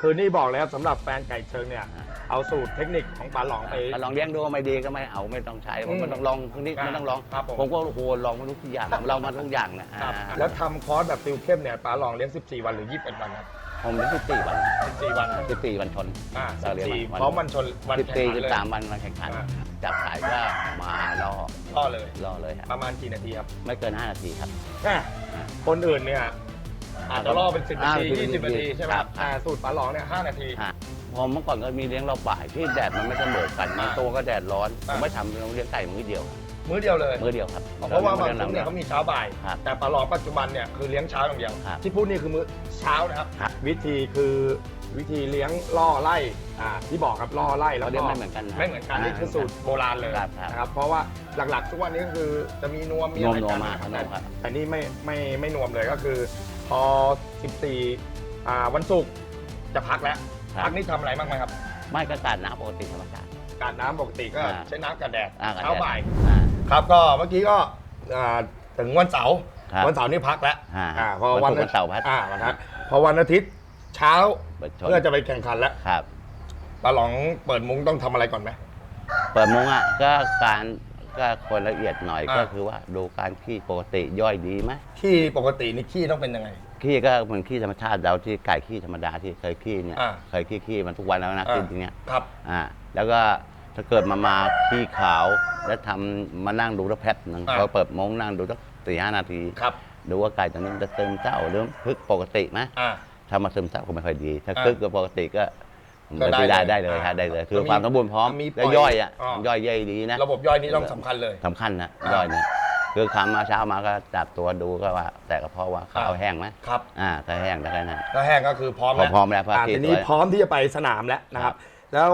คือนี่บอกเลยครับสำหรับแฟนไก่เชิงเนี่ย เอาสูตรเทคนิคของปลาหลองไป ถ้าลองเลี้ยงดูไม่ดีก็ไม่เอาไม่ต้องใช้ผมอืมมันต้องลองทุกนี้ครับมันต้องลอง ครับผม ผมก็โอ้โหลองมาทุกอย่างเรามาทุกอย่างนะครับอ่าแล้วทำคอร์สแบบติวเข้มเนี่ยปลาหลองเลี้ยง 14 วันหรือ 21 วันครับ ผมเลี้ยงสิบสี่วัน14 วันสิบสี่วันชนอ่าเราเรียก14วันพร้อมวันชนวันสิบแข่งสี่ขันสิบเลย สามวันมาแข่งขันอ่า จับขายก็มาล่อล่อเลย ล่อเลยฮะประมาณกี่นาทีครับไม่เกินห้านาทีครับแค่คนอื่นเนี่ย อาจจะล่อเป็น10นาทีอ่า20นาทีใช่ไหมครับแต่สูตรปลาหลองเนี่ย5นาที ฮะพอเมื่อก่อนก็มีเลี้ยงเราบ่ายที่แดดมันไม่เสมอกันบางอ่าตัวก็แดดร้อนผอ่ามไม่ทำเราเลี้ยงไก่มื้อเดียว มื้อเดียวเลย มื้อเดียวครับเพราะว่าบางรซุ้มเนี่ยเขามีเช้าบ่าย ครับแต่ปลาหลองปัจจุบันเนี่ยคือเลี้ยงเช้าอย่างเดียว ครับที่พูดนี่คือมื้อเช้านะครับ ครับ วิธีคือวิธีเลี้ยงล่อไล่อ่าที่บอกครับล่อไล่แล้เราวเลี้ยก็งไม่เหมือนกันนะไม่เหมือนกันนี่คือสูตรโบราณเลยครับครับ นะครับเพราะว่าหลักๆ ทุกวันนี้ก็คือจะมีนวมมีนอะวมไรนวกัมนมานะครับแต่นวมครับ แต่นี่ไม่ไม่ไม่นวมเลยก็คือ พอ 14อ่าวันศุกร์จะพักแล้วครับ พักนี่ทำอะไรบ้างไหมครับ ไม่ก็การน้ำปกติธรรมชาติ การน้ำปกติก็อ่า ใช้น้ำกับแดดอ่กันเช้าบ่าย อ่า ครับก็เมื่อกี้ก็อ่าถึงวันเสาร์ครับวันเสาร์นี่พักแล้วอ่าอ่าพอวัวันนศุกร์วันเสาร์พัก อ่าวันพักพอวันอาทิตย์เช้าเปิดชนเพื่อจะไปแข่งขันแล้วครับปลาหลองเปิดมุ้งต้องทำอะไรก่อนไหม เปิดมุ้งอะก็การก็คนละเอียดหน่อยอ่า ก็คือว่าดูการขี้ปกติย่อยดีไหมขี้ปกตินี่ขี้ต้องเป็นยังไง ขี้ก็เหมือนขี้ธรรมชาติเราที่ไก่ขี้ธรรมดาที่เคยขี้เนี่ยอ่า เคยขี้ขี้มันทุกวันแล้วนะอ่ากินอย่างเงี้ยครับ อ่าแล้วก็ ถ้าเกิดมามาขี้ขาว แล้วทำมานั่งดูแล้วแพทหนึ่งอ่า พอเปิดมุ้งนั่งดูสักสี่ห้านาที ครับ ดูว่าไก่ตัวนี้มันจะเติมเจ้าหรือพึกปกติไหมอ่า ถ้ามาซึมเศร้าก็ไม่ค่อยดี ถ้าอ่าคึกก็ปกติก็ก็ได้ได้เลยได้เลยอ่าครับได้เลย คือก็มีความสมบูรณ์พร้อมมีปล่แล้อวยย่อยอะอ๋อย่อยย่อยดีนะ ระบบย่อยนี่ต้องสำคัญเลย สำคัญนะอ่าย่อยเนี่ยคือคำมาเช้ามาก็จับตัวดูก็ว่า แต่ก็เพราะว่าข้าวอ่า แห้งไหมครับอ่าถ้าแห้งแล้วแค่นั้นถ้าแห้งก็คือพร้อมพอแล้วพร้อมแล้วพออ่าขี้ทีนี้สวย พร้อมที่จะไปสนามแล้วนะครับ แล้ว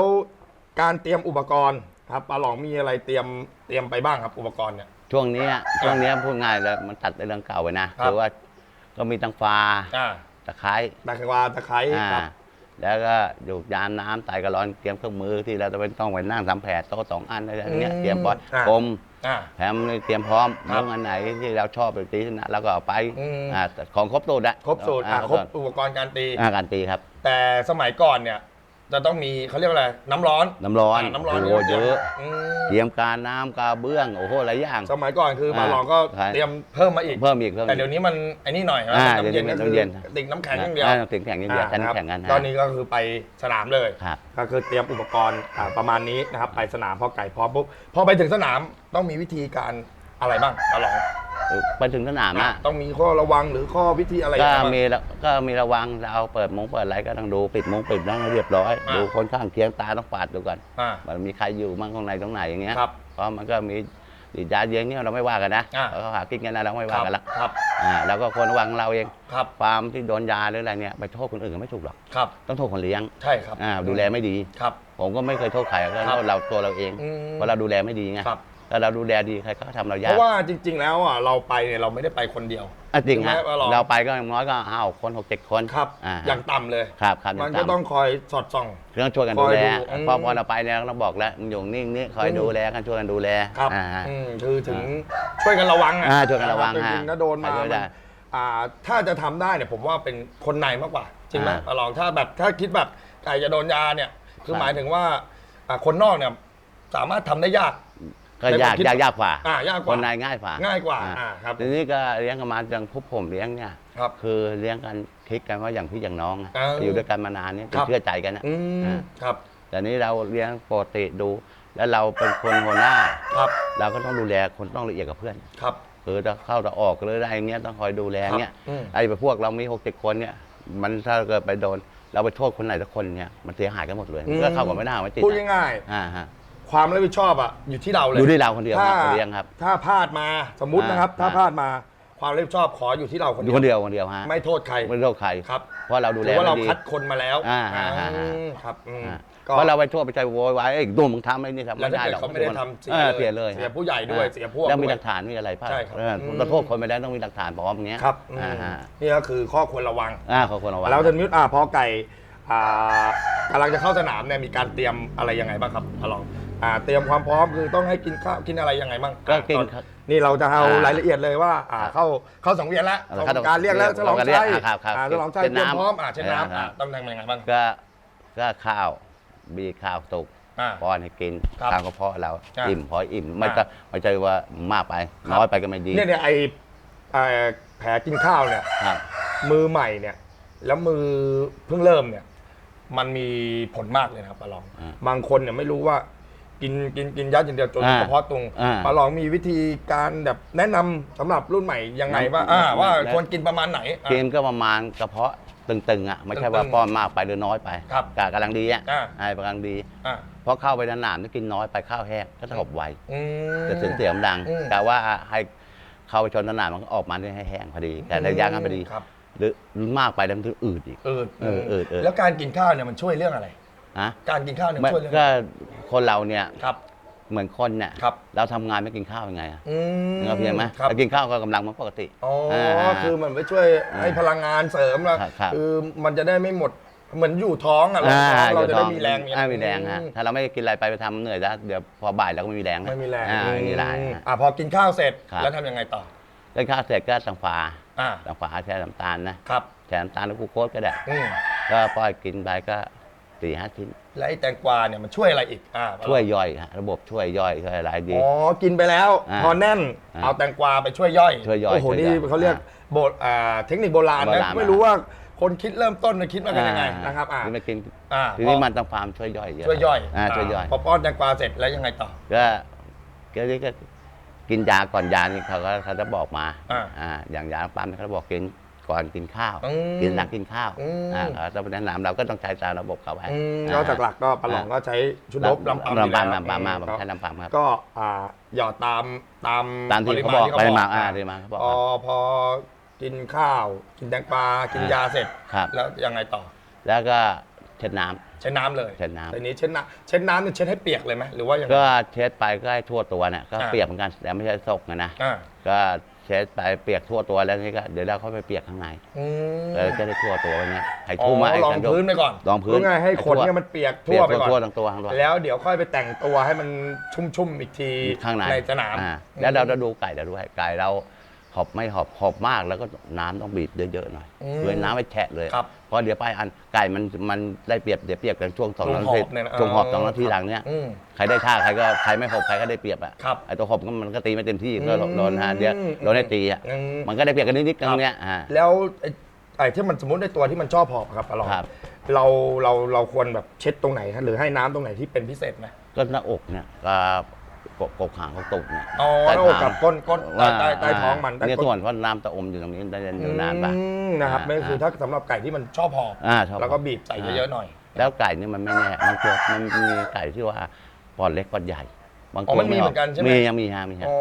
การเตรียมอุปกรณ์ครับปลาหลองมีอะไรเตรียมเตรียมไปบ้างครับอุปกรณ์เนี่ย ช่วงเนี้ยช่วงเนี้ยพูดง่ายแล้วมันตัดในเรื่องเก่าไปนะครับ คือว่าก็มีตั้งฟ้าอ่าตะไคร้ตะไคร้ตะไคร้อ่าครับ แล้วก็อยู่ยามน้ำไตกระร้อนเตรียมเครื่องมือที่เราจะเป็นต้องไปนั่งทำแผลโต๊ะสองอันอะไรอย่างเงี้ยอืมเตรียมพร้อมอ่ากลมอ่าแถมเตรียมพร้อมครับมุ้งอันไหนที่เราชอบไปตีชนะเราก็เอาไปอืมอ่าแต่ของครบสูตรอะครบสูตรอ่าอ่าครบอุปกรณ์การตี อ่าการตีครับ แต่สมัยก่อนเนี่ย จะต้องมีเขาเรียกว่าอะไรน้ำร้อน น้ำร้อนอ่าน้ำร้อนโอ้โหเยอะอืมเตรียมการน้ำกาเบื้องโอ้โหหลายอย่าง สมัยก่อนคือปลาอ่าหลองก็ใช่ เตรียมเพิ่มมาอีก เพิ่มอีกเพิ่มแต่อีก เดี๋ยวนี้มันไอ้นี่หน่อยนะอ่าน้ำเย็นก็เดี๋ยวนี้คือน้ำเย็น ติ่งน้ำแข็งอย่างเดียวอ่าติ่งแข็งอย่างเดียวอ่าใช้นะครับน้ำแข็งกันตอนนี้ก็คือไปสนามเลย ครับ ก็คือเตรียมอุปกรณ์อ่าประมาณนี้นะครับไปสนามพอไก่พร้อมปุ๊บพอไปถึงสนามต้องมีวิธีการอะไรบ้างปลาหลองเออ ไปถึงสนามอะต้องมีข้อระวังหรือข้อวิธีอะไรก็ยังไงบ้าง มีระก็มีระวังเราเปิดมุ้งเปิดอะไรก็ต้องดูปิดมุ้งปิดนั่งให้เรียบร้อย อ่า ดูคนข้างเคียงตาต้องปาดดูก่อนอ่า มันมีใครอยู่มั่งข้างในตรงไหนอย่างเงี้ยครับเพราะมันก็มีดีดยาเยียงเนี่ยเราไม่ว่ากันนะอ่าเราหากินกันนะเราไม่คว่ารับกันละครับอ่าแล้วก็ควรระวังเราเองครับความที่โดนยาหรืออะไรเนี่ยไปโทษคนอื่นก็ไม่ถูกหรอกครับต้องโทษคนเลี้ยงใช่ครับอ่าดูแลไม่ดี ครับ ผมก็ไม่เคยโทษใครก็ครับเราตัวเราเองอืม เพราะเราดูแลไม่ดีไงครับ ถ้าเราดูแลดีใครก็ทำเราเพยากราะว่าจริง ๆ แล้วอะเราไปเนี่ยเราไม่ได้ไปคนเดียว อะจริงฮะถูกไหมว่าเรา เราไปก็อย่างน้อยก็ห้าหกคนหกเจ็ดคนครับอ่าอย่างต่ำเลย ครับครับมันย่าก็ต่ำต้องคอยสอดส่องคือต้องช่วยกันคดูอยแลดูอืม พอพอเราไปเนี่ยเราบอกแล้วมึงอยู่นิ่งนี่คอยอืมดูแลกันช่วยกันดูแลครับอ่าอืมคือถึงช่วยกันระวังอะอ่าช่วยกันระวังจริงฮะๆถ้าโดนมาใครช่วยได้ มันอ่าถ้าจะทำได้เนี่ยผมว่าเป็นคนในมากกว่า จริงไหมอ่าปลาลองถ้าแบบถ้าคิดแบบไก่จะโดนยาเนี่ย คือครับหมายถึงว่าอ่าคนนอกเนี่ยสามารถทำได้ยาก ก็ยากในความคิดยากยากกว่าอ่ายากกคว่านในง่ายกว่าง่ายกว่าอ่อ่าครับทีนี้ก็เลี้ยงกันมาอย่างพวกผมเลี้ยงเนี่ยครับคือเลี้ยงกันคลิกกันว่าอย่างพี่อย่างน้องอะอ่าอยู่ด้วยกันมานานเนี่ยครับเชื่อใจกันนะอืมอ่าครับแต่นี้เราเลี้ยงปกติดู แล้วเราเป็นคนหัวหน้าครับ เราก็ต้องดูแลคนต้องละเอียดกับเพื่อนครับคือถ้าเข้าจะออกหรืออะไรอย่างเงี้ยต้องคอยดูแลเงี้ยอืมไอ้พวกเรามีหกเจ็ดคนเนี่ยมันถ้าเกิดไปโดน เราไปโทษคนไหนสักคนเนี่ยมันเสียหายกันหมดเลยอืมก็เข้ากันไม่ได้ไม่ติดพูดอะง่ายอ่าฮะๆ ความรับผิดชอบอะอยู่ที่เราเลยอยู่ที่เราคนเดียวครับถ้าเลี้ยงครับ ถ้าพลาดมาสมมุตินะครับอ่าถ้าพลาดมาความรับผิดชอบขออยู่ที่เราคนอเดียู่ยวคนเดียวคนเดียวฮะไม่โทษใครไม่โทษใครครับเพราะเราดูแลถือว่าเราไม่ดีคัดคนมาแล้วอ่าอ่าอ่าอืมครับอืมอ่าก็เพราะเราไปโทษไปใจโวยวายไอ้ตัวมึงทำไอ้นี่ทำแล้วไม่ถ้าได้เกิดหรอกเขาไม่ได้ทำเสียออเลยเสียเลยเสียผู้ใหญ่ด้วยอ่าเสียพวกแล้วมีด้วยหลักฐานมีอะไรป่ะใช่ครับเอออืมเราโทษคนไปแล้วต้องมีหลักฐานพร้อมอย่างเงี้ยครับอืมอ่าฮะนี่ก็คือข้อควรระวังอ่าเขาควรระวังแล้วท่านมิตรอ่าพอไก่อ่ากำลังจะเข้าสนามเนี่ยมีการเตรียมอะไรยังไงบ้างครับอะลอง อ่าเตรียมความพร้อมคือต้องให้กินข้าวกินอะไรยังไงบ้างก็กินอ่าตอนี่เราจะเอาอ่ารายละเอียดเลยว่าอ่าเข้าเข้าสังเวียนแล้วเข้าทำการเรียกแล้วฉลองเราก็เรียกชัยอ่าครับครับอ่าฉลองชัยเช็ดเตรียมน้ำพร้อมอ่าเช็ดเออน้ำครัอ่าบต้องทำยังไงบ้าง ก็ก็ข้าวบีข้าวตุกอ่าป้อนให้กินครับตามกระเพาะเราอ่าอิ่มพออิ่มไม่อ่าก็ไม่ใช่ว่ามากไปครับน้อยไปก็ไม่ดีเนี่ยเนี่ยไอไอ้แผลกินข้าวเนี่ย ครับ มือใหม่เนี่ย แล้วมือเพิ่งเริ่มเนี่ย มันมีผลมากเลยนะครับปาลอง อ่าบางคนเนี่ยไม่รู้ว่า กินกินกินยัดอย่างเดียวจนอ่ากระเพาะตรงอ่าปาลองมีวิธีการแบบแนะนำสำหรับรุ่นใหม่ยังไงว่าแนะอ่า ว่าแนะควรกินประมาณไหนอะกินก็ประมาณกระเพาะตึงๆอะไม่ใช่ว่าตึงๆป้อนมากไปหรือน้อยไปครับกะกำลังดีอะอ่า ไอ้กำลังดี อ่าเพราะเข้าไปนานๆถ้ากินน้อยไปข้าวแห้งก็จะหบไวอืม จะเสียงเสียงดังอืมแต่ว่าให้เข้าไปชนนานๆมันก็ออกมาได้ให้แห้งพอดี แต่ระยะกันพอดีครับ หรือมากไปแล้วมันจะอืดอีกอืดเอออืดอืดแล้วการกินข้าวเนี่ยมันช่วยเรื่องอะไร นะการกินข้าวเนี่ยไม่มันช่วยเรื่องก็อะไรคนเราเนี่ยครับ เหมือนคนเนี่ยครับ เราทำงานไม่กินข้าวยังไงอะอืมนึกออกเพียงไหมครับ เรากินข้าวก็กำลังมันปกติอ๋อาคือมันไปช่วยให้พลังงานเสริมแล้วครับครับ คือมันจะได้ไม่หมดเหมือนอยู่ท้องอะเราท้องเราจะได้มีแรงอ่ามีแรงฮะอืมถ้าเราไม่กินอะไรไปไปทำเหนื่อยแล้วเดี๋ยวพอบ่ายเราก็ไม่มีแรงนะไม่มีแรงอ่าไม่มีแรง อืมฮะอะพอกินข้าวเสร็จครับ แล้วทำยังไงต่อกินข้าวเสร็จก็ตังฝาอ่าตังฝาแช่น้ำตาลนะครับแช่น้ำตาลแล้วกลูโคสก็ได้ อืมก็ป้อยกินไปก็ สี่ห้าชิ้น แล้วไอ้แตงกวาเนี่ยมันช่วยอะไรอีกอ่าช่วยย่อยฮะระบบช่วยย่อยช่วยอะไรดี อ๋อกินไปแล้ว อ่าพอแน่นอ่าเอาแตงกวาไปช่วยย่อยช่วยย่อยโอ้โหช่วยย่นี่อยเขาเรียกอ่าโบทอ่าเทคนิคโบราณโบนะราณ ไม่รู้ว่าคนคิดเริ่มต้นเนี่ยคิดมากันยังไงนะครับอ่า ที่มากินอ่า ทีนี้มันต้องฟาร์มช่วยย่อยเยอะช่วยย่อยอ่าช่วยย่อย พอป้อนแตงกวาเสร็จแล้วยังไงต่อ ก็ก็นี่ก็กินยาก่อนยานี่เขาก็เขาจะบอกมาอ่าอ่าอย่างยาปั๊มเขาจะบอกกิน ก่อนกินข้าว อืมกินหลังกินข้าวอืม อ่าเขาจะแนะนำเราก็ต้องใช้ตามระบบเขาไปอืมอ่นอกจากหลักก็ปลาหลองก็ใช้ชุดนบลำปั๊มอยู่ลำปั๊มแล้วลำปั๊มมาผมก็ใช้ลำปั๊มครับก็อ่าหยอดตามตามตามที่เขาบอกปริมาณอ่าปริมาณเขาบอกพอพอกินข้าว กินแตงกวากินอ่ายยาเสร็จ ครับ แล้วยังไงต่อ แล้วก็เช็ดน้ำ ใช้น้ำเลยเช็ดน้ำทีนี้เช็ดน้ำเช็ดน้ำเนี่ยเช็ดให้เปียกเลยไหมหรือว่ายังไง ก็เช็ดไปก็ให้ทั่วตัวเนี่ยก็อ่า เปียกเหมือนกันแต่ไม่ใช่ซกนะนะ อ่า ก็ เช็ดไปเปียกทั่วตัวแล้วนี่ก็เดี๋ยวเราเข้าไปเปียกข้างในอืมเออจะได้ทั่วตัวไว้เนี่ยให้อ๋อทุ่มมาให้ลองกันยกพื้นไปก่อนลองพื้นเพื่อไงให้ขนให้ทั่วเนี่ยมันเปียกเปียทั่กวไปก่อนทั่วทั้งตัวทั้งตัว แล้วเดี๋ยวค่อยไปแต่งตัวให้มันชุ่มๆอีกทีข้างในสนาม อ่แล้วเราจะดูไก่เราด้วยไก่เรา หอบไม่หอบหอบมากแล้วก็น้ำต้องบีบเยอะๆหน่อยเพื่อน้ำไม่แฉะเลยครับเพราะเดี๋ยวไปอันไก่มันมันได้เปรียบเดี๋ยวเปรียบกันช่วงสองช่วงนาทีหอบเนี่ยนะช่วงหอบเออสองนาทีหลังเนี้ยอืมใครได้ท่าใครก็ใครไม่หอบใครก็ได้เปรียบอะครับไอ้ตัวหอบก็มันก็ตีไม่เต็มที่ก็อืมโดนฮะเดี๋ยวโดนได้ตีอะอืม มันก็ได้เปรียบกันนิดๆตรงเนี้ยอ่าแล้วไอ้ไอ้ที่มันสมมติในตัวที่มันชอบหอบอะครับปลาหลองครับ เราเราเราควรแบบเช็ดตรงไหนฮะหรือให้น้ำตรงไหนที่เป็นพิเศษไหม ก็หน้าอกเนี่ยกั บกกกหางของตุกเนี่ย อ๋อใต้หน้าอกคางกับก้นก้นใต้ใต้ใต้ท้องมันใต้เนี่ยก้ส่วนเพราะน้ำตะอมอยู่ตรงนี้ได้อยู่นานปะอืมนะครับนั่นคือถ้าสำหรับไก่ที่มันชอบหอบอ่าชอบ แล้วก็บีบใส่เยอะๆหน่อย แล้วไก่นี่มันไม่แน่บางตัวมันมีไก่ที่ว่าปอดเล็กปอดใหญ่ บางอ๋อตัวมันมีเหมือนกันใช่ไหม มียังมีฮะมีฮะอ๋อ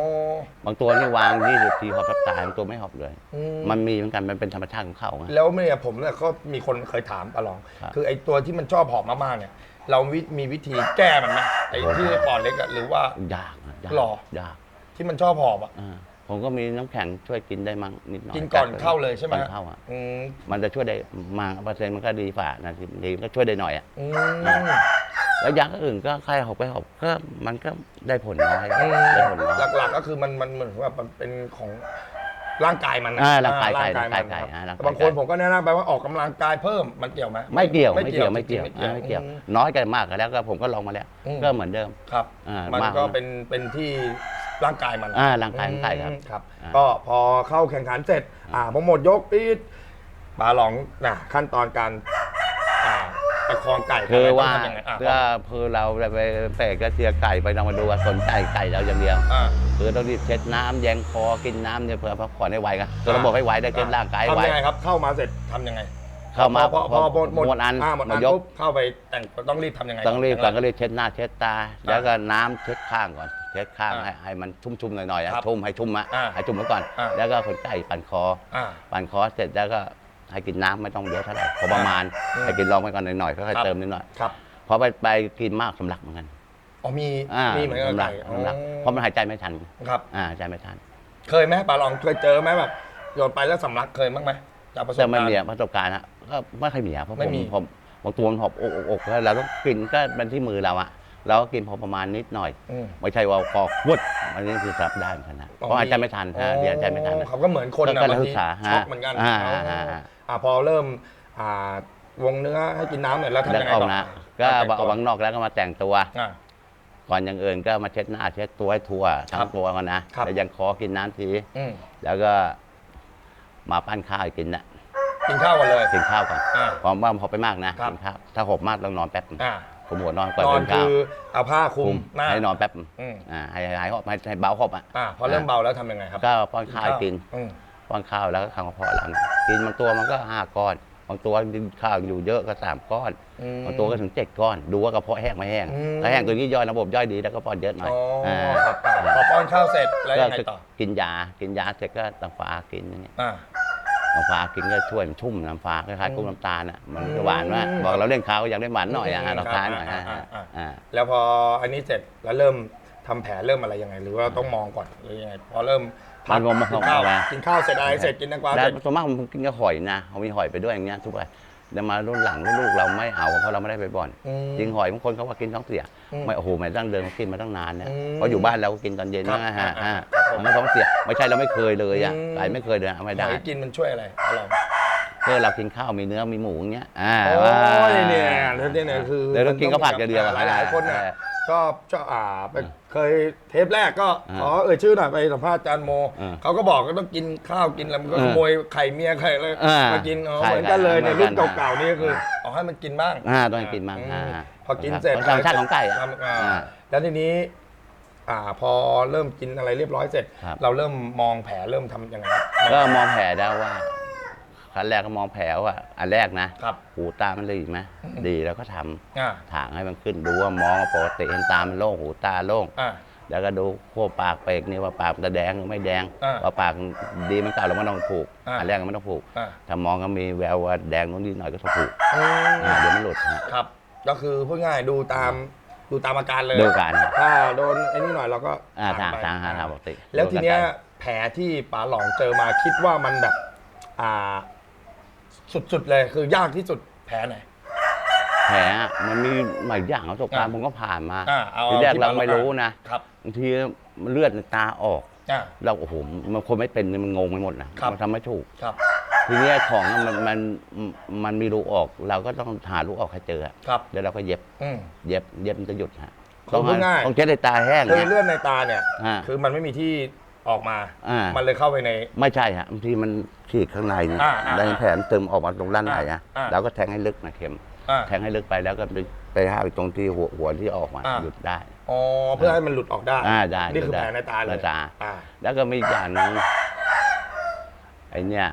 บางตัวนี่วางยี่สิบทีหอบแทบตายบางตัวไม่หอบเลย อืม มันมีเหมือนกันมันเป็นธรรมชาติของเขาไง แล้วเนี่ยผมเนี่ยก็มีคนเคยถามปลาหลอง ครับ คือไอ้ตัวที่มันชอบหอบมากๆเนี่ย เราวิมีวิธีแก้มันไหมไอ้ที่ปอดเล็กอะหรือว่า ยากนะยากหรอ ยากที่มันชอบหอบอะอ่าผมก็มีน้ำแข็งช่วยกินได้มั้งนิดหน่อยกินก่อนเข้าเลยใช่ไหมก่อนเข้าอะอืมมันจะช่วยได้มากเปอร์เซ็นต์มันก็ดีฝ่านะทีทีก็ช่วยได้หน่อยอะอืมแล้วยาอื่นก็ใครหอบไปหอบก็มันก็ได้ผลน้อยอืมได้ผลน้อย หลักๆก็คือมันมันเหมือนว่ามันเป็นของ ร่างกายมันนะอ่าร่างกายอ่ไก่ร่างกายมันไก่ครับอ่าร่างกาย แต่บางคนผมก็แนะนำไปว่าออกกำลังกายเพิ่มมันเกี่ยวไหม ไม่เกี่ยวไม่เกี่ยวไม่เกี่ยวจริงๆอ่าไม่เกี่ยวอืมน้อยกันมากกันแล้วก็ผมก็ลองมาแล้ว อืม ก็เหมือนเดิม ครับ อ่ามันมากก็นะเป็นเป็นที่ร่างกายมันอ่าร่างกายของไก่ครับอืมครับ อ่าก็พอเข้าแข่งขันเสร็จ อ่าพอหมดยกปีดปลาหลองนะขั้นตอนการอ่า ประคองไก่คือว่าต้องทำยังไงอะก็คือเราไปไปก็เชียร์ไก่ไปเรามาดูว่าสนใจไก่เราอย่างเดียว อ่าคือต้องรีบเช็ดน้ำแยงคอกินน้ำเนี่ยเพื่อพักผ่อนให้ไวกันตัวระบบให้ไวได้เช็ดร่างกายให้ไว ทำยังไงครับ เข้ามาเสร็จทำยังไงเข้ามาพอพอพอหมดหมดอันอ่าหมดอันหมดยกปุ๊บเข้าไปแต่งต้องรีบทำยังไงต้องรีบย่าก่อนแก็รีบเช็ดหน้าเช็ดตา แล้วก็น้ำเช็ดข้างก่อนเช็ดข้างอ่าให้ให้มันชุ่มๆหน่อยๆอะครับชุ่มให้ชุ่มอะอ่าให้ชุ่มไว้ก่อน อ่า แล้วก็คนไก่ปั่นคอ อ่า ปั่นคอเสร็จแล้วก็ ให้กินน้ำไม่ต้องเยอะเท่าไหร่พอประมาณอืม ให้กินลองไปก่อนหน่อยๆค่อยครับๆเติมนิดหน่อยครับพอไปไปกินมากสำลักเหมือนกันอ๋อมีอ่ามีเหมือนกันสำลัไก่กสำลักอ๋อเพราะมันหายใจไม่ทันครับ อ่าหายใจไม่ทันเคยไหมปลาหลองเคยเจอไหมแบบโยนไปแล้วสำลักเคยบ้างไหมจากประสบแต่การณ์ ไม่มีประสบการณ์ฮะก็ไม่เคยมีอะเพราะผไม่มมี ผมบางตัวมันหอบอกอกอกแล้วเราต้องกินก็เป็นที่มือเราอะเราก็กินพอประมาณนิดหน่อย อืมไม่ใช่ว่าพอขวดอันนี้คือรับได้เหมือนกันนะเพราะอาจจะไม่ทันฮะเดี๋ยวอาจจะไม่ทันนะ เขาก็เหมือนคนก็นะก็บางศึทีกษาฮะช็อกเหมือนกันอ่าอ๋ออ่าอ่า อ่าพอเริ่มอ่าวงเนื้อให้กินน้ำหน่อยแล้วทำแล้วยังไงออกต่อนะก็เอาบางนอกแล้วก็มาแต่งตัว อ่า ก่อนอย่างอื่นก็มาเช็ดหน้าเช็ดตัวให้ทั่วทั้ครังบตัวกันนะครับ แล้วยังคอกินน้ำทีอืมแล้วก็มาปั้นข้าวให้กินนะกินข้าวกันเลย กินข้าวก่อนอ่าพอว่าหอบไปมากนะครับ กินข้าวถ้าหอบมากต้องนอนแป๊บอ่าผมหัวนอนก่อนนอนกินคืข้าวอเอาผ้าคลุคุมมหน้าให้นอนแป๊บอืมอ่าให้หายหอบให้ให้เบาหอบอะอ่าพอเริ่มเบาแล้วทำยังไงครับก็ป้อนข้าวให้กิน อืม ป้อนข้าวแล้วก็ข้าวกระเพาะหลังกินบางตัวมันก็ห้าก้อนบางตัวกินข้าวอยู่เยอะก็สามก้อนอืมบางตัวก็ถึงเจ็ดก้อน ดูว่ากระเพาะแห้งไม่แห้งอืมถ้าแห้งตัวนี้ย่อยระบบย่อยดีแล้วก็ป้อนเยอะหน่อยอ๋ออ่าครับอ่าพอป้อนข้าวเสร็จแล้วก็ยังไงต่อกินยากินยาเสร็จก็น้ำฟ้ากินอย่างเงี้ยอ่าน้ำฟ้ากินก็ช่วยมันชุ่มน้ำฟ้าคล้ายๆกุ้งน้ำตาลอะมันอืจะมหวานว่าบอกเราเล่นข้าวก็อยากได้หวานหน่อยอะอืมเราทานหน่อยครัอะบอ่าอ่าอ่าแล้วพออันนี้เสร็จแล้วเริ่มทำแผลเริ่มอะไรยังไง หรือว่าต้องมองก่อนหรือยังไงพอเริ่ม มันงมมากินข้าวเข้ามากินข้าวเสร็จอะไรเสร็จกินแตงกวาแล้เสวร็จส่วนมากผมกินกับหอยนะเขามีหอยไปด้วยอย่างเงี้ยทุกวันแต่มารุ่นหลังรุ่นลูกเราไม่เอาเพราะเราไม่ได้ไปบ่อนอืมจริงหอยบางคนเขาว่ากินท้องเสียอืมไม่โอ้โหไม่ตั้งเดินมากินมาตั้งนานนะอืมเพราะอยู่บ้านเราก็กินตอนเย็นครับนะฮะอ่าอ่าครับผมมันก็ท้องเสียไม่ใช่เราไม่เคยเลยอะอืมไก่ไม่เคยเลยอะไม่ได้หอยกินมันช่วยอะไรอร่อย เพื่อเรากินข้าวมีเนื้อมีหมูอย่างเงี้ยอ่าโอ้ว่ายเนี่ยแล้วเนี่ยเนี่ยคือเดี๋ยวเรากินข้าวผัดกันเดียวอะหลายหลายๆคนเนี่ยเออชอบชอบอ่าไปเคยเทปแรกก็อ่าขอเอ่ยชื่อหน่อยไปสัมภาษณ์อาจารย์โม อ่าเขาก็บอกก็ต้องกินข้าวกินอะไรมันก็เออขโมยไข่เมียไข่เลยอ่ามมากินอ๋อใช่เหมือนกันเลยในเหมืรุ่อนนกัน เก่าๆนี่ก็คืออ๋อให้มันกินบ้างอ่าต้องให้กินบ้างอืมอ่าพอกินเสร็จธรรมชาติของไก่อะทำอ่าอ่า แล้วทีนี้ อ่าพอเริ่มกินอะไรเรียบร้อยเสร็จ ครับ เราเริ่มมองแผลเริ่มทำยังไงครับ ก็มองแผลได้ว่า ขั้นแรกก็มองแผลว่าอันแรกนะครับหูตามันดีไหมดีแล้วก็ทำอ่าถางให้มันขึ้นดูว่ามองปกติเห็นตามันโล่งหูตาโล่ง อ่า แล้วก็ดูขั้วปากเปกนี่ว่าปากมันจะแดงหรือไม่แดงอ่าว่าปากดีมันเก่าเราไม่ต้องผูกอ่า อันแรกก็ไม่ต้องผูก อ่าถ้ามองก็มีแววว่าแดงนู้นนิดหน่อยก็ต้องผูกอืมอ่าเดี๋ยวมันหลุดฮะครับ ก็คือพูดง่ายดูตามดูตามอาการเลยดูการครับถ้าโดนไอ้นี่หน่อยเราก็อ่าทางไปทางหาทางปกติแล้วทีเนี้ยดูการแผลที่ป๋าหลองเจอมาคิดว่ามันแบบ อ่า สุดๆเลยคือยากที่สุดแผลไหน แผลอะมันมีหลายอย่างประสบการณ์อ่าผมก็ผ่านมาอ่าเอาทีแรกที่เราป๋าไม่รู้นะครับบางทีมันเลือดในตาออก อ่าเราโอ้โหมันคนไม่เป็นมันงงไปหมดนะครับ มันทำไม่ถูก ครับ ทีเนี้ยของอะมันมันมันมีรูออก เราก็ต้องหารูออกให้เจอครับ แล้วเราก็เย็บอืม เย็บเย็บมันจะหยุดฮะคือพูดง่าย ต้องเช็ดในตาแห้งคือนะเลือดในตาเนี่ย อ่า คือมันไม่มีที่ ออกมา อ่ามั มันเลยเข้าไปใน ไม่ใช่ฮะบางทีมันฉีกข้างในเนี่ยอ่าอ่าในแผลมันเติมออกมาตรงด้านในอะอ่าเราก็แทงให้ลึกนะเข็ม อ่า แทงให้ลึกไปแล้วก็ไปไปห้าไปตรงที่หัวหัวที่ออกมาอ่า หยุดได้ อ๋อเพื่อให้มันหลุดออกได้อ่าได้นี่คือได้แผลในตาเลยในตา อ่า แล้วก็มีอีกอย่างหนึงไอเนี่ย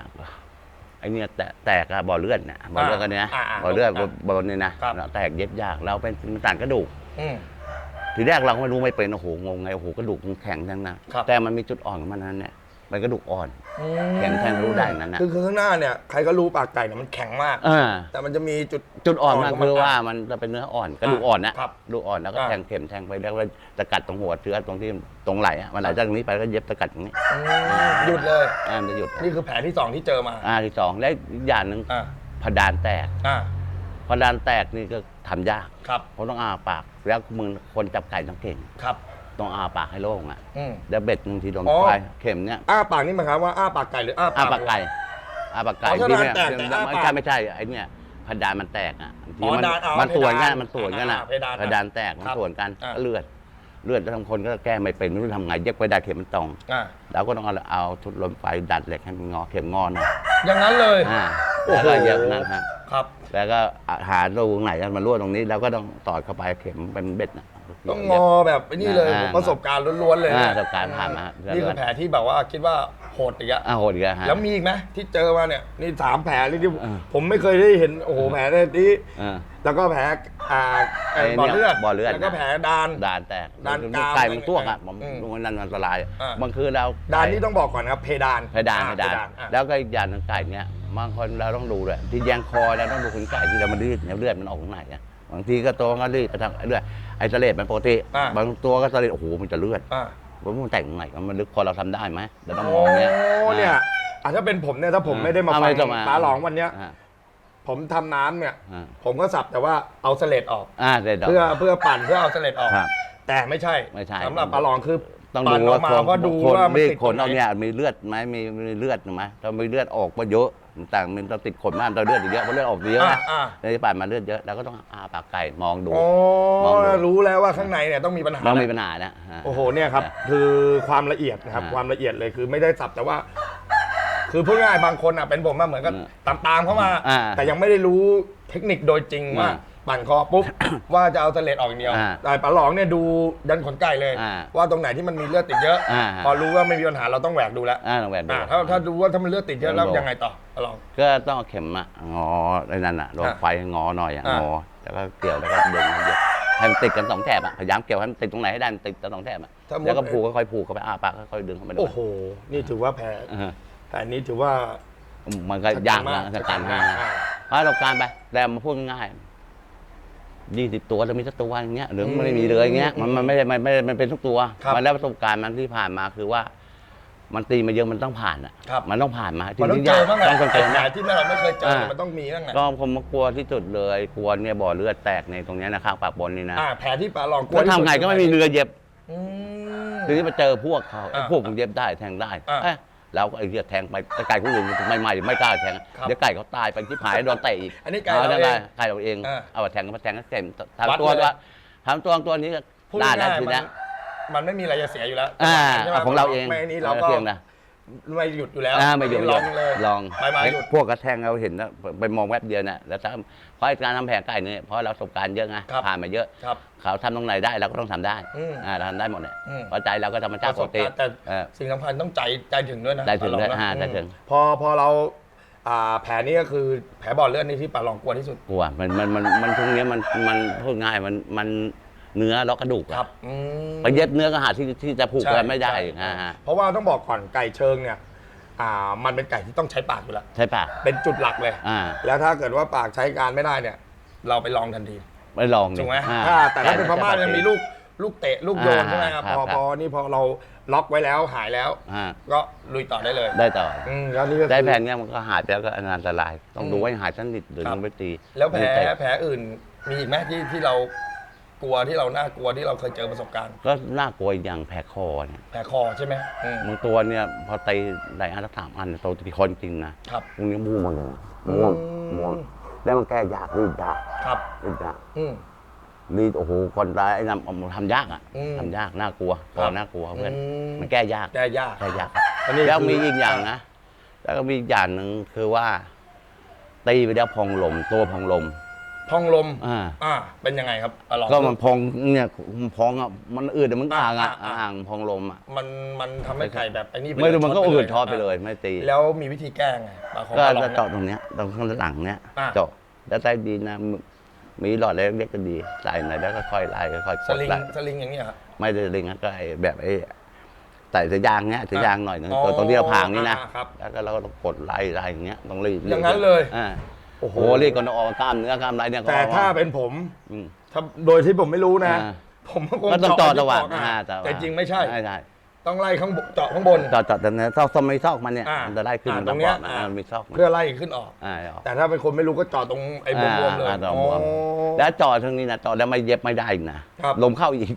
ไอเนี่ยแตแตกอะบ่อเลือดเนี่ยบ่อเลือดกันเนี่ยอ่าอ่าบ่อเลือดอ่าบ่อเนี่ยนะครับ แตกเย็บยากเราเป็นต่างกระดูก อืม ทีแรกเราก็ไม่รู้ไม่เป็นโอ้โหงงไงโอ้โหกระดูกมันแข็งทั้งนั้นครับ แต่มันมีจุดอ่อนของมันนั้นเนี่ยมันกระดูกอ่อน อืมแข็งแทงรู้ได้อย่างนั้นนะคือคือข้างหน้าเนี่ยใครก็รู้ปากไก่เนี่ยมันแข็งมากอ่าแต่มันจะมีจุด จุดอ่อนมันของคือว่ามันจะเป็นเนื้ออ่อนกระดูกอ่อนนะครับกระดูกอ่อนแล้วก็อ่า แทงเข็มแทงไปแล้วก็สกัดตรงหัวเชื้อตรงที่ตรงไหล่อะมันไหลจากตรงนี้ไปแล้วก็เย็บสกัดตรงนี้อืมหยุดเลย อ่ามันจะหยุดนี่คือแผลที่สองที่เจอมา อ่าที่สองและอีกอย่างหนึ่งอ่าพดานแตก อ่าพดานแตกนี่ก็ทำยาก ครับ เพราะต้องอาปาก แล้วมือคนจับไก่ต้องเก่ง ครับ ต้องอาปากให้โล่งอะอืม แล้วเบ็ดบางทีโดนอ๋อไฟเข็มเนี่ยอ้าปากนี่หมายความว่าอ้าปากไก่หรืออ้าปาอาก ปากไก่อาปากไก่อ๋อถ้าที่ดานแตกแต่อ้าไม่ปากใช่ไม่ใช่ไอ้เนี่ยพดานมันแตกอะบางทีอ๋อมันดานอ๋อมันส่วนกันเพดานมันส่วนกันอะอ่าเพดานพดานแตกมันครับส่วนกันอ่าก็เลือด เลือดแล้วบางคนก็แก้ไม่เป็นไม่รู้ทำไงเย็บไปได้เข็มมันตรงอ่าแล้วก็ต้องเอาเอาชุดลมไฟดัดเหล็กให้มันงอเข็มงอหน่อยอย่างนั้นเลย อ่าโอ้โหแล้วก็เย็บนั่นฮะครับ แล้วก็หารูตรงไหนมันรั่วตรงนี้แล้วก็ต้องตอดเข้าไปเข็มเป็นเบ็ดนะ ต้องงอแบบไอ้นี่เลยอ่าประสบการณ์ล้วนๆเลยอ่านะประสบการณ์ผ่านมา นี่คือแผลที่แบบว่าคิดว่า โหดอีกอะอ่าโหดอีกแล้วฮะ แล้วมีอีกไหมที่เจอมาเนี่ยนี่สามแผลเลยที่อ่า ผมไม่เคยได้เห็นโอ้โหแผลในนี้อ่า แล้วก็แผลอ่าเอ่อไอ้บ่อเนี่ยเลือดบ่อเลือด แล้วก็แผลดานดานแตกดานกรามไก่มันตัวครับผมอืมตรงนั้นมันอันตรายอ่า บางคืนเราดานนี่ต้องบอกก่อนนะครับเพดานเพดานอ่เพดาน อะ แล้วก็อีกอย่างหนึงไก่เนี่ยบางคนเราต้องดูด้วยที่แยงคอเราต้องดูคุณไก่ที่เรามันรีดเนี่ยเลือดมันออกตรงไหนอะบางทีก็ตัวก็รีดไปทางเลือดไอ้เสลดมันปกติอ่า บางตัวก็เสลดโอ้โหมันจะเลือด อ่า ว่ามันแต่งตรงไหนมันลึกพอเราทำได้ไหมเราต้องมโอ้องเนี่ยเนี่ยอะถ้าเป็นผมเนี่ยถ้าผมไม่ได้มาอ่ฟังต้องปลาหลองวันเนี้ย อ่าผมทำน้ำเนี่ย อ่าผมก็สับแต่ว่าเอาเสลดออก อ่าเด็ดดอกเพื่อเพื่อปั่นเพื่อเอาเสลดออก ครับแต่ไม่ใช่ไม่ใช่สำหรับปลาหลองคือ ต้องปั่นดูออว่ากมาคนก็ดูคนว่ามันนี่ติดขนตรเอางไหเนี่ยมีเลือดไหมมีมีเลือดไหมถ้ามีเลือดออกก็เยอะต่างมันต้องติดขนมากเราเลือดเยอะเพราะเลือดออกเยอะอ่านะอ่าในป่านมาเลือดเยอะเราก็ต้องอาปากไก่มองดูโอ้มองดู รู้แล้วว่าข้างในเนี่ยต้องมีปัญหา เรามีแล้วปัญหานะฮะ โอ้โหเนี่ยครับคือความละเอียดนะครับอ่าความละเอียดเลยคือไม่ได้สับแต่ว่า คือพูดง่ายๆบางคนอะเป็นผมมาเหมือนกับอืมตามตามๆเข้ามา อ่าแต่ยังไม่ได้รู้เทคนิคโดยจริงว่า อ่า ปั่นคอปุ๊บ ว่าจะเอาเสลดออกอย่างเดียวอ่าแต่ปลาหลองเนี่ยดูยันขนไก่เลย อ่าว่าตรงไหนที่มันมีเลือดติดเยอะ อ่า พอรู้ว่าไม่มีปัญหาเราต้องแหวกดูแล้วอ่าลองแหวนดู อ่าถ้าถ้าดูว่าถ้ามันเลือดติดเยอะแล้วลองดูยังไงต่อปลาหลอง ก็ต้องเอาเข็มอะงอไอ้นั่นอะลงอะไฟงอหน่อยอะอะ งอแล้วก็เกี่ยวแล้วก็ดึงเดี๋ยวให้มันติดกันสองแถบอะพยายามเกี่ยวให้มันติดตรงไหนให้ได้มันติดกันสองแถบอะถ้ามุด แล้วก็ผูกค่อยๆผูกเข้าไปอ้าปากค่อยๆดึงเข้าไปดูโอ้โห นี่ถือว่าแผลอ่าแผลนี้ถือว่ามันก็ยากนะชัสดเจการนมามากอ่าเพราะเราการไปแต่มาพูดง่าย ยี่สิบตัวจะมีสักตัวอย่างเงี้ยหรือมันไม่มีเลยอย่างเงี้ยมันมันไม่ได้มันไม่ได้มันเป็นทุกตัวครับมันแล้วประสบการณ์มันที่ผ่านมาคือว่า มันตีมาเยอะมันต้องผ่านอะครับ มันต้องผ่านมามันต้องที่เจอบ้างแหละต้องเจอแผลบ้างที่เราไม่เคยเจออ่ามันต้องมีบ้างแหละก็ผมมากลัวที่สุดเลยกลัวเนี่ยบ่อเลือดแตกในตรงเนี้ยนะครับปากบนนี่นะอ่าแผลที่ปลาหลองกลัวก็ที่สุดทำไงก็ไม่มีเรือเย็บ อืม ทีนี้มาเจอพวกเขาไอ้อ่าพวกผมเย็บได้แทงได้อ่า เอ๊ะ เราก็ไอ้เหี้ยแทงไปแต่ไก่คนอื่นไม่ไม่ไม่กล้าแทงครับเดี๋ยวไก่เขาตายไปที่หายโดนเตะอีกอันนี้ไก่เอาเราได้เองไก่เราเองอ่าเอาแทงก็มาแทงก็เต็มวัดทำตัวเลย ว่าทำตัวตัวนี้ก็พูดได้แล้วง่ายทีๆมัเนี้ยนมันไม่มีอะไรจะเสียอยู่แล้วอ่าใช่ไหมของเราเองไม่นี่เราก็เพียงนะไม่หยุดอยู่แล้วอ่าไม่หยุดลองเลยลองไปมาหยุด พวกกระแทงเราเห็นนะไปมองแวบเดียวนะแล้วถ้า เพราะการทำแผลไก่เนี่ยเพราะเราประสบการณ์เยอะไงครับ ผ่านมาเยอะ ครับ เขาทำตรงไหนได้เราก็ต้องทำได้อืมอ่าเราทำได้หมดเนี่ยอืม เพราะใจเราก็ธรรมชาติปกติแต่เออสิ่งสำคัญต้องใจใจถึงด้วยนะใจถึงด้วยปลาหลออ่านะใจถึง อืมพอพอเราอ่าแผลนี้ก็คือแผลบอดเลือดนี่ที่ปลาหลองกลัวที่สุด กลัวมันมันมันมันพวกเนี้ยมันมันพูดง่ายมันมันเนื้อแล้วกระดูกอะครับอืม ไปเย็บเนื้อก็หาที่ที่จะผูกใช่กันไม่ได้ใช่ อ่าฮะ เพราะว่าต้องบอกก่อนไก่เชิงเนี่ย อ่ามันเป็นไก่ที่ต้องใช้ปากอยู่แล้ว ใช่ปะเป็นจุดหลักเลย อ่าแล้วถ้าเกิดว่าปากใช้การไม่ได้เนี่ย เราไปลองทันทีไม่ลองดิถูกไหมอ่ถ้าแต่ถ้าเป็นพม่าแต่ยังมีลูกลูกเตะลูกโยนอ่าใช่ไหมครับครับพอครับ พอนี่พอเราล็อกไว้แล้วหายแล้ว อ่าก็ก็ลุยต่อได้เลยได้ต่อ อืมแล้วนี่ก็ได้คือแผ่นเนี้ยมันก็หายไปแล้วก็อันตราย ต้องดูอืมว่าหายสนิทหรือครับยังไม่ตีแล้วแผลไม่เตะแผลอื่นมีอีกไหมที่ที่เรา กลัวที่เราน่ากลัวที่เราเคยเจอประสบการณ์ก็น่ากลัวอีกอย่างแผลคอเนี่ยแผลคอใช่ไหมอืมบางตัวเนี่ยพอตีได้อันละสามอันเนี่ยตัวตีคนจริงนะครับพวกนี้ม่วงเลยม่วงอืม ม่วงแล้วมันแก้ยากรีดยากครับ รีดยากอืม รีดโอ้โหคนตายไอ้นั่นเอามาทำยากอะอืมทำยากน่ากลัวคครัอบน่ากลัวเพื่อนอืม มันแก้ยาก แก้ยากแก้ยากอันนี้แล้วคือมีอีกอย่างนะ แล้วก็มีอีกอย่างหนึ่งคือว่า ตีไปแล้วพองลม ตัวพองลม พองลมอ่า อ่าเป็นยังไงครับอะลองก็มันพองเนี่ยมันพองอะมันอืดแต่มันอ่างอะอ่าอ่าอ่างพองลมอะมันมันทำให้ไก่แบบไอ้นี่ปไม่รู้มันก็ช็อืดลยทอดไปเลยไม่ตี แล้วมีวิธีแก้ไงปลาของก็ปลาหลองจะเนี่ยเจาะตรงเนี้ยตรงข้างหลังเนี้ยอ่าเจาะแล้วใต้ดินนะมีหลอดเล็กๆก็ดีใส่หน่อยแล้วก็ค่อยไล่ค่อยๆกสดลิงไล่สลิงอย่างเงี้ยครับ ไม่ได้ลิงนะก็ไอ้แบบไอ้ใส่สายยางเนี้ยสายยางหน่อยหนึงอ๋อตัวตรงที่เราผางนี่นะอ่าครับแล้วก็เราก็ต้องกดไล่ไล่อย่างเงี้ยต้องรีดอย่างนั้นเลย อ่า โอ้โหโอ้รีดก่อนออกกล้ามเนื้อกล้ามไรเนี่ยก็แต่ออกถ้าเป็นผมอืม ถ้าโดยที่ผมไม่รู้นะ อ่า ผมก็คงก็ต้องเจาะที่ตะวันออกอะอ่าตะวันแต่จริงไม่ใช่ใช่ ใช่ต้องไล่ข้างบนเจาะข้างบน เจาะเจาะแต่เนี่ยซอกซอกไม่ซอกมันเนี่ยอ่ามันจะได้ขึ้นอ่ามันตรงเนี้ยนะอ่า มันมีซอกมันเพื่อไล่ขึ้นออก อ่าออกแต่ถ้าเป็นคนไม่รู้ก็เจาะตรงไอ้บวมๆเลยอ่าอ่าตรงบวมอ๋อแล้วเจาะทางนี้นะเจาะแล้วไม่เย็บไม่ได้อีกนะครับ ลมเข้าอีก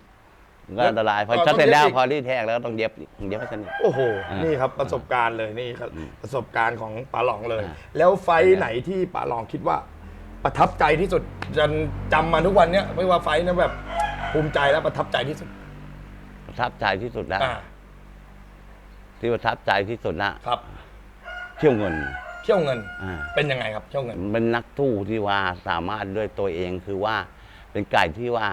ก็อันตรายพอเจาะถ้าเสร็จต้องเย็บแล้วอีกพอรีดแทงแล้วก็ต้องเย็บอีกเย็บให้สนิท โอ้โหอ่านี่นี่ครับประสบการณ์เลยนี่ครับอืมประสบการณ์ของป๋าหลองเลยอ่าแล้วไฟท์ไหนที่ป๋าหลองคิดว่า ประทับใจที่สุดจนจำมาทุกวันเนี้ยไม่ว่าไฟท์นะแบบภูมิใจและประทับใจที่สุดประทับใจที่สุดแล้วอ่าที่ประทับใจที่สุดนะครับ เที่ยวเงินเที่ยวเงินอ่าเป็นยังไงครับเที่ยวเงิน เป็นนักทู่ที่ว่าสามารถด้วยตัวเองคือว่า เป็นไก่ที่ว่า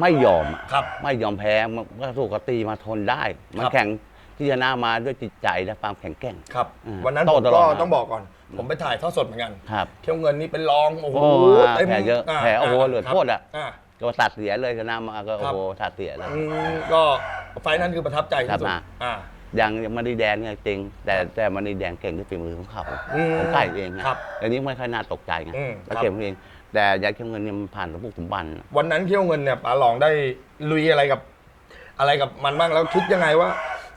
ไม่ยอมอะครับ ไม่ยอมแพ้มันก็ถูกกตีมาทนได้ มันครับ แข่งที่ชนะมาด้วยจิตใจและความแข็งแกร่ง ครับอ่าวันนั้นโต้ผมตลอก็ดนะ ต้องบอกก่อน ผมไปถ่ายทอดสดเหมือนกันครับ เที่ยวเงินนี่เป็นรองโอ้โหโอ้เต็มแผลเยอะาแผลโอ้โหาเหลือครับโทษอะอ่าก็ตัดเสียเลยชนะมาก็ครัโอ้บโหตัดเสียเลย อืมก็ไฟล์นั้นคือประทับใจที่สุดครับ อ่า ยังยังไม่ได้แดงเนี่ยจริง แต่แต่มันนี่แดงเก่งด้วยฝีมือของเขาอืมของไก่เองนะครับอันนี้ไม่ค่อยน่าตกใจไงอืมแล้วครับเก่งเอง แต่ยาเขียวเงินเนี่ยมันผ่านระบบสมบันวันนั้นเที่ยวเงินเนี่ยป๋าหลองได้ลุยอะไรกับ อะไรกับมันบ้างแล้วคิดยังไงว่า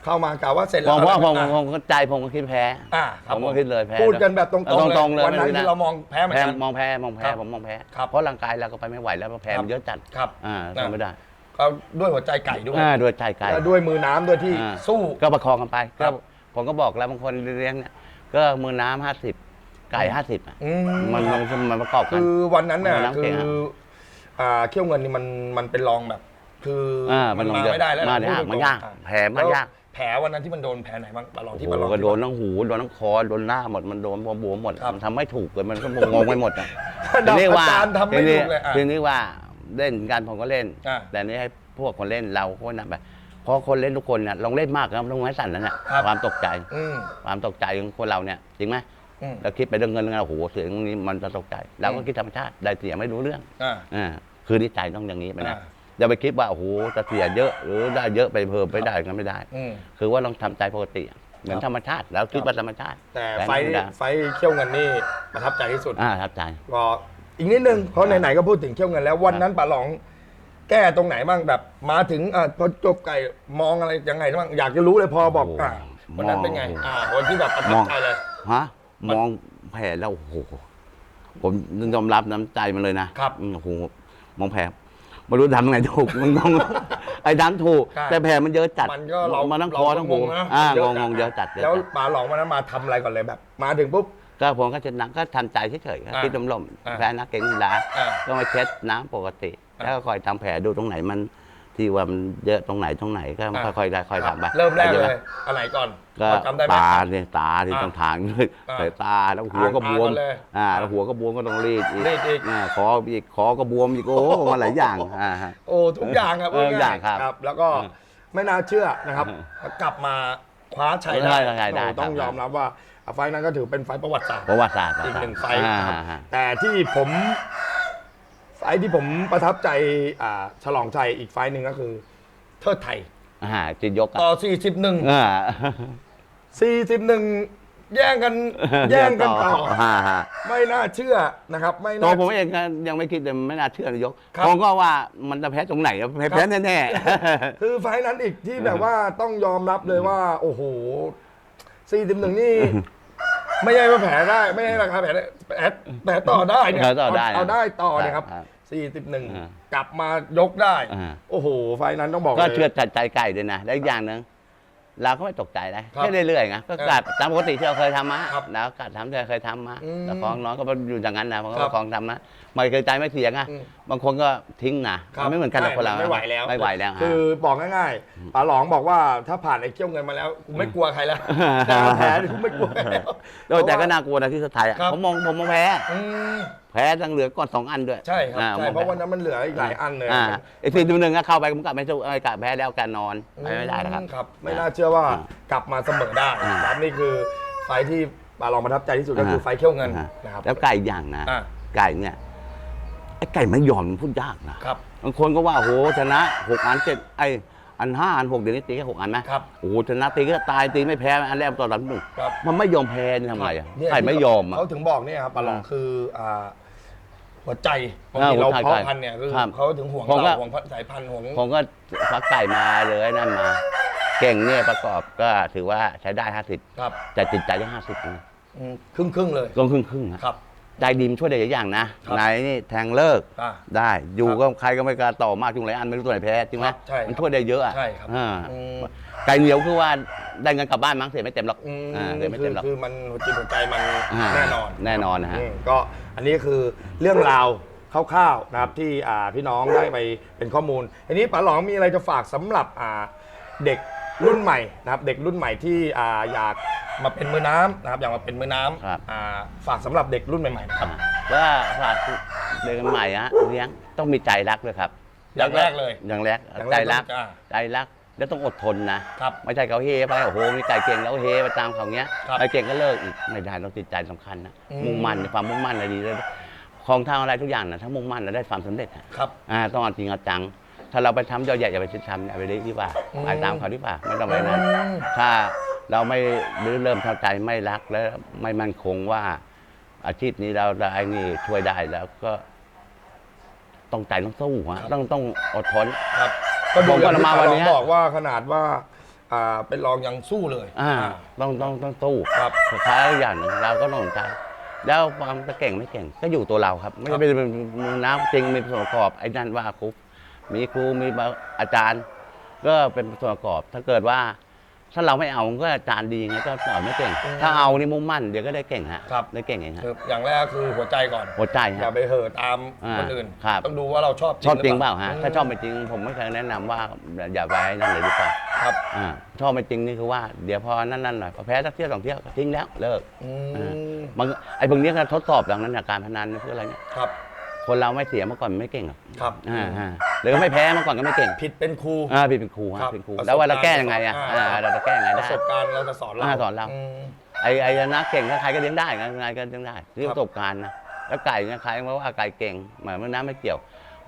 เข้ามากะว่าเสร็จผแล้วมว่าผมอะผมก็ใจผมก็คิดแพ้ อ่าครับผมก็คิดเลยแพ้พูดกันแบบตรงเออตรงๆๆเลเลยยวันนั้นไม่รู้นะที่เรามองแพ้เหมือนแพ้กัน มองแพ้มองแพ้ครับผมมองแพ้ ครับ เพราะร่างกายเราก็ไปไม่ไหวแล้วเพราะแพ้ครับมันเยอะจัดครับอ่าอ่าทำไม่ได้ก็ด้วยหัวใจไก่ด้วยอ่าด้วยใจไกล แล้วด้วยมือน้ำด้วยที่อ่า สู้ ก็ประคองกันไปครัก็บผมก็บอกแล้วบางคนเลี้ยงเนี่ยก็มือน้ำห้าสิบ ไก่ห้าสิบอืม มันมันมันประกอบกัน คือวันนั้นเนี่ยวันนั้นคืเก่องอะอ่าเขี้ยวเงินนี่มันมันเป็นรองแบบ คืออ่ามันลงมาเยอะไม่ได้แล้วมาพูยากตรงๆมันยากอะแผลมันยากแล้วแผลวันนั้นที่มันโดนแผลไหนบ้างปลาลองที่ปโอ้ลาลโหองก็โดนทั้งหูโดนทั้งคอโดนหน้าหมดมันโดนบวมๆหมดครับมันทำไม่ถูกเลยมันก็งงไปหมดอะดอกทีนี้อาว่าจารย์ทำไม่ทีนี้ถูกเลยอะ ทีนี้ว่าเล่นกันผมก็เล่น อะ แต่นี่ให้พวกคนเล่นเราก็นับไปเพราะคนเล่นทุกคนเนี่ยลองเล่นมากนะลงไม้สั่นแล้วเนี่ยครับ ความตกใจ อืม ความตกใจของคนเราเนี่ยจริงไหม อืมเราคิดไปเรื่องเงินเรื่องอะไรโอ้โหเสียงนี้มันจะตกใจเราก็คิดธรรมชาติได้เสียไม่รู้เรื่องอ่า อ่าคือนิสัยต้องอย่างนี้ไปนะอ่า อย่าไปคิดว่าโอ้โหจะเสียเยอะหรือได้เยอะไปเพิ่มไปได้กันไม่ได้ อืมคือว่าลองทำใจปกติเหมือนครับธรรมชาติแล้วคิดว่าธรรมชาติแต่ม่ไฟธรรมดาไฟเขี้ยวเงินนี่ประทับใจที่สุด อ่าทับใจ ก็อีกนิดนึงเพราะไหนๆก็พูดถึงเขี้ยวเงินแล้ววันนั้นปลาหลอง แก้ตรงไหนบ้างแบบมาถึงอะพอจบไก่มองอะไรยังไงบ้างอยากจะรู้เลยพอบอกโอ้โหอะวันนั้นเป็นไง มองอ่าวันที่แบบประทับใจเลย ฮะ มองแผลแล้วโอ้โหผมยอมรับน้ำใจมันเลยนะครับอืมโอ้โหมองแผลไม่รู้ทำยังไงถูกมันงง ไอ้ดันถูก ใช่ แต่แผลมันเยอะจัดมันก็เรามันทั้งคเราอก็ทั้งหูงงนะอ่าเยงอะงงงเยอะจัดเยอะแล้วจัดปลาหลองวันนั้นมาทำอะไรก่อนเลยแบบ มาถึงปุ๊บ ก็ผมก็เช็ดน้ำก็ทำใจเฉยๆอ่าคิดลมอ่าๆแพ้นักเก่งกีฬาอ่า ก็มาเช็ดน้ำปกติอ่าแล้วก็คอยทำแผลดูตรงไหนมัน ที่ว่ามันเยอะตรงไหนตรงไหนก็อ่าค่อยๆได้ค่อยครับทำไปเริ่มแรกใช่เลไหยอะไรก่อนก็พอจำได้ไหม ตาเนี่ยตาที่อ่าต้องถางด้วยอ่าใส่ตาแล้วหัวก็บวมอ่านก่อนเลยอ่าอ่าแล้วหัวก็บวมก็ต้องรีดอีกรีดอีกอ่าคออีกคอก็บวมอีกโอ้มาหลายอย่างอ่าฮะ โอ้ทุกอย่างครับเออทุกอย่างครับแล้วก็อืมไม่น่าเชื่อนะครับ กลับมาคว้าชัยได้ใช่ได้โอ้ต้องครับ ยอมรับว่าไฟล์นั้นก็ถือเป็นไฟล์ประวัติศาสตร์ประวัติศาสตร์อีกหนึ่งไฟอ่าล์นะครับฮะ แต่ที่ผม ไฟล์ที่ผมประทับใจอ่าฉลองชัยอีกไฟล์หนึ่งก็คือ เทิดไทย อ่าจิตยกอะต่อ 41 อ่า41 แย่งกันแย่งกันต่อ อ่าฮะไม่น่าเชื่อนะครับ ไม่ตัวน่าผมเองก็ยังไม่คิดเลยไม่น่าเชื่อนายกครับผมก็ว่ามันจะแพ้ตรงไหนอะแพ้ครับแพ้แน่คือไฟล์นั้นอีกที่แบบว่าต้องยอมรับเลยว่า โอ้โห 41 นี่ ไม่ใช่ว่าแผลได้ ไม่ใช่ราคาแผลได้แผลแผลต่อได้เนี่ยแผลต่อได้เาเอาได้ต่อเนี่ยครับ ครับ อ่า41 กลับมายกได้ อ่า โอ้โห ไฟล์นั้นต้องบอกๆก็เลย เชื่อใจใจไก่ด้วยนะ และอีกอย่างหนึ่งเราก็ไม่ตกใจนะครับแค่เรื่อยๆไงก็เออกัดตามปกติที่เราเคยทำมาครับแล้วกัดทำที่เราเคยทำมาอืมแต่ของน้องก็อยู่อย่างนั้นนะมันครัก็บของทำนะไม่เคยใจไม่เสียงอะอืมบางคนก็ทิ้งนะครับมันไม่เหมือนกันหรอกใช่คนเราไม่ไหวแล้ว ไม่ไหวแล้วคือบอกง่ายๆป๋าหลองบอกว่าถ้าผ่านไอ้เกี้ยวเงินมาแล้วกูไม่กลัวใครแล้วแต่แพ้นี่กูไม่กลัวใครแล้ว โดยแต่ก็น่ากลัวนะที่สุดท้ายอะครับ ผมมองผมมองแพ้ อืม แพ้ทั้งเหลือก่อนสองอันด้วยใช่ครับอ่าใช่มองเพราะแพ้วันนั้นมันเหลืออีกหลายอันเลยอ่าไอ้สี่ตัวหนึ่งอะเข้าไปผมกลับไม่สู้ไอ้กลับแพ้แล้วการนอนไปไม่ได้นะครับอืครับ ไม่น่าเชื่อว่าอ่ากลับมาเสมอได้อ่าครับนี่คือไฟล์ที่ปาลองประทับใจที่สุดก็คือไฟล์เขี้ยวเงินอ่านะครับแล้วไก่อีกอย่างนะอ่าไก่เนี่ยไอ้ไก่ไม่ยอมมันพูดยากนะครับบางคนก็ว่าโอ้โหชนะหกอันเจ็ดไอ้อันห้าอันหกเดี๋ยวนี้ตีแค่หกอันนะครับโอ้โหชนะตีก็ตายตีไม่แพ้อันแรกต่อหลังหนึ่งครับมันไม่ยอมแพ้นี่ทำไงอะเนี่ยไก่ไม่ยอมอะเขาถึงบอกเนี่ยครับปาลองอ่าคืออ่า หัวใจบางอ่าทีเราหัวใจเพาะพันธุ์เนี่ยคือครับเขาถึงห่วงผมก็เราห่วงสายพันธุ์ห่วงผมก็ฟักไก่มาเลยนั่นมา เก่งเนี่ยประกอบก็ถือว่าใช้ได้ห้าสิบครับแต่จิตใจได้ห้าสิบนะครึ่งครึ่งๆเลยก็ครึ่งครึ่งๆอะครับ ใจดีมนช่วยได้หลายอย่างนะ ครับไหนนี่แทงเลิกอ่าได้อยู่ครับก็ใครก็ไม่กล้าต่อมากจุงหลายอันไม่รู้ตัวไหนแพ้จริงไหมครับใช่ครับมันช่วยได้เยอะอะใช่ครับ อ่าอืมไก่เหนียวคือว่าได้เงินกลับบ้านมั้งเสียไม่เต็มหรอกอืมอ่าเสียไม่คืเต็อมหรอก คือมันหัวจิตหัวใจมันอ่าแน่นอนแน่นอนนะฮะ อืมก็ อันนี้คือเรื่องราวคร่าวๆนะครับที่อ่าพี่น้องได้ไปเป็นข้อมูลทีนี้ป๋าหลองมีอะไรจะฝากสำหรับอ่าเด็กรุ่นใหม่นะครับเด็กรุ่นใหม่ที่อ่าอยากมาเป็นมือน้ำนะครับอยากมาเป็นมือน้ครับำอ่าฝากสำหรับเด็กรุ่นใหม่ๆนะครับว่าฝากเด็กใหม่ฮะเลี้ยงต้องมีใจรักด้วยครับอย่างแรกเลยอย่างแรกอย่างแรใจกรักต้องอ่าใจรัก แล้วต้องอดทนนะ ครับ ไม่ใช่เขาเฮไปโอ้โหมีไก่เก่งแล้วเฮไปตามเขาเงี้ยครับไก่เก่งก็เลิกอีกไม่ได้ต้องจิตใจสำคัญนะอืม มุ่งมั่นในความมุ่งมั่นอะไรดีเลยของทางอะไรทุกอย่างนะถ้ามุ่งมั่นแล้วได้ความสำเร็จอะครับ อ่าต้องเอาจริงเอาจัง ถ้าเราไปทำเยอะแยะอย่าไปทำอย่าไปเล็กดีกว่าอืม ไปตามเขาดีกว่าไม่ต้องไปนั้น อืม ถ้าเราไม่หรือเริ่มเข้าใจไม่รักและไม่มั่นคงว่า อาชีพนี้เราได้นี่ช่วยได้แล้วก็ ต้องใจต้องสู้ฮะต้องต้องอดทน ครับ ก็ดูผมก็อย่างที่มาป๋าวันหลเนี้องยบอกว่าขนาดว่าอ่าเป็นรองยังสู้เลยอ่าอ่าต้องต้องต้องสู้ครับสุดท้ายอย่างหนึ่งเราก็ต้องสนใจแล้วความจะเก่งไม่เก่งก็อยู่ตัวเราครับ ไม่ครับใช่เป็นมือน้ำจริงมีส่วนประกอบไอ้นั่นว่าครูมีครูมีอาจารย์ ก็เป็นส่วนประกอบถ้าเกิดว่า ถ้าเราไม่เอาก็อาจารย์ดีไงก็สอนไม่เก่ง ถ้าเอานี่มุ่งมั่นเดี๋ยวก็ได้เก่งฮะครับ ได้เก่งเองฮะคืออย่างแรกคือหัวใจก่อน หัวใจอย่าฮะไปเห่อะตามอ่าคนอื่นครับ ต้องดูว่าเราชอบชอบจริงหเปล่าฮะถ้าชอบไม่จริงผมไม่เคยแนะนำว่าอย่าไปนั่นเลยดีกว่าครับ อ่าชอบไม่จริงนี่คือว่าเดี๋ยวพอนั่นนั่นหน่อยพอแพ้สักเที่ยวสองเที่ยวก็ทิ้งแล้วเลิกอือ่ามมันไอ้พวกนี้ก็ทดสอบดังนั้นนะการพนันคืออะไรเนี่ย ครับ คนเราไม่เสียเมื่อก่อนไม่เก่งหรอกครับอ่าอ่าหรือก็ไม่แพ้เมื่อก่อนก็ไม่เก่งผิดเป็นครู อ่าพี่เป็นครูครัฮะบเป็นครูประสบแล้วว่าเราการณ์แก้ยังไงอะอ่าอ่าเราจะแก้ยังไงปได้ ระสบการณ์เราจะสอนเราอ่าสอนเรา ม ไอ้ไอ้นักเก่งก็ใครก็เลี้ยงได้ไงก็เลี้ยงได้เรื่องครับประสบการณ์นะแล้วไก่เนี่ยใครมาว่าไก่เก่งหมายมันน้ำไม่เกี่ยว